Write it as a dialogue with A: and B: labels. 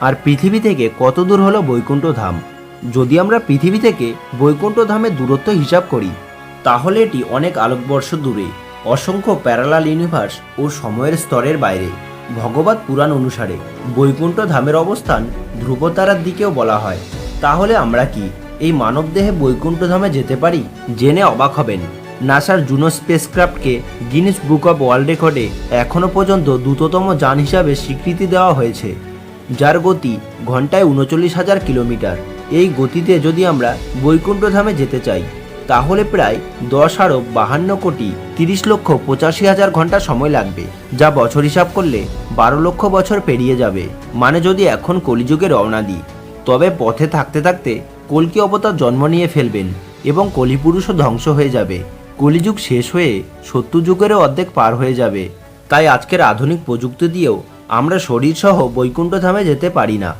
A: আর পৃথিবী থেকে কত দূর হলো বৈকুণ্ঠ ধাম যদি আমরা পৃথিবী থেকে বৈকুণ্ঠ ধামের দূরত্ব হিসাব করি, তাহলে এটি অনেক আলোকবর্ষ দূরে, অসংখ্য প্যারালাল ইউনিভার্স ও সময়ের স্তরের বাইরে। ভগবত পুরাণ অনুসারে বৈকুণ্ঠ ধামের অবস্থান ধ্রুবতারার দিকেও বলা হয়। তাহলে আমরা কি এই মানবদেহে বৈকুণ্ঠ ধামে যেতে পারি? জেনে অবাক হবেন। নাসার জুনো স্পেসক্রাফটকে গিনিস বুক অব ওয়ার্ল্ড রেকর্ডে এখনও পর্যন্ত দ্রুততম যান হিসাবে স্বীকৃতি দেওয়া হয়েছে। যার গতি ঘন্টায় উনচল্লিশ হাজার কিলোমিটার। এই গতিতে যদি আমরা বৈকুণ্ঠ ধামে যেতে চাই, তাহলে প্রায় দশ আরব বাহান্ন কোটি তিরিশ লক্ষ পঁচাশি হাজার ঘণ্টা সময় লাগবে, যা বছর হিসাব করলে বারো লক্ষ বছর পেরিয়ে যাবে। মানে যদি এখন কলিযুগে রওনা দিই, তবে পথে থাকতে থাকতে কলকি অবতার জন্ম নিয়ে ফেলবেন এবং কলিপুরুষও ধ্বংস হয়ে যাবে। কলিযুগ শেষ হয়ে সত্য যুগেরও অর্ধেক পার হয়ে যাবে। তাই আজকের আধুনিক প্রযুক্তি দিয়েও আমরা শরীরসহ বৈকুণ্ঠ ধামে যেতে পারি না।